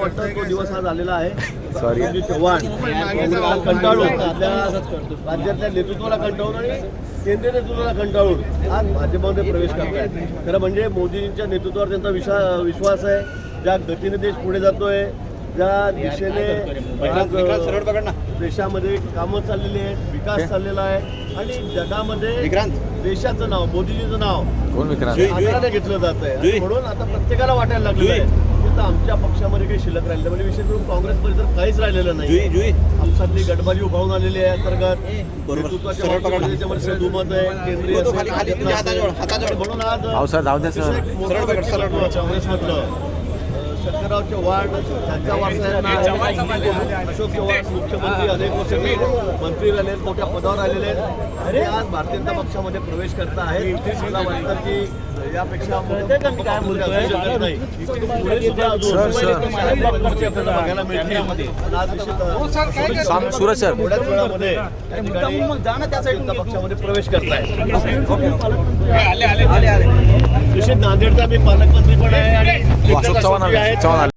वाटतं तो दिवस आज आलेला आहे. संजय चव्हाण काँग्रेसला कंटाळून आपल्या राज्यातल्या नेतृत्वाला कंटाळून आणि केंद्रीय नेतृत्वाला कंटाळून आज भाजपमध्ये प्रवेश करतायत खरं म्हणजे मोदींच्या नेतृत्वावर त्यांचा विश्वा विश्वास आहे. ज्या गतीने देश पुढे जातोय ज्या दिशेने देशामध्ये कामं चाललेली आहेत विकास चाललेला आहे आणि जगामध्ये देशाचं नाव मोदीजीचं नाव घेतलं जात आहे म्हणून आता प्रत्येकाला वाटायला लागलेलं आता आमच्या पक्षामध्ये काही शिल्लक राहिलं म्हणजे विशेष करून काँग्रेसमध्ये तर काहीच राहिलेलं नाही. आमच्यातली गटबाजी उभारून आलेली आहे अंतर्गत नेतृत्वाच्या बाबतीत त्याच्यामध्ये दुमत आहे. केंद्रीय असेल, म्हणून आज अहो सर जाऊ द्या सर. अतिशय काँग्रेसमधलं शंकरराव चव्हाण त्यांच्या वारसायांना अशोक चव्हाण मुख्यमंत्री अनेक वर्ष मंत्री राहिले आहेत, मोठ्या पदावर आलेले आहेत. आणि आज भारतीय जनता पक्षामध्ये प्रवेश करत आहेत. मला वाटतं की यापेक्षा नाही पुढे सुद्धा बघायला आज सूरज सर. थोड्याच वेळामध्ये ठिकाणी जनता पक्षामध्ये प्रवेश करताय निश्चित नांदेडचा मी पालकमंत्री पण आहे आणि अशोक चव्हाण. चव्हाण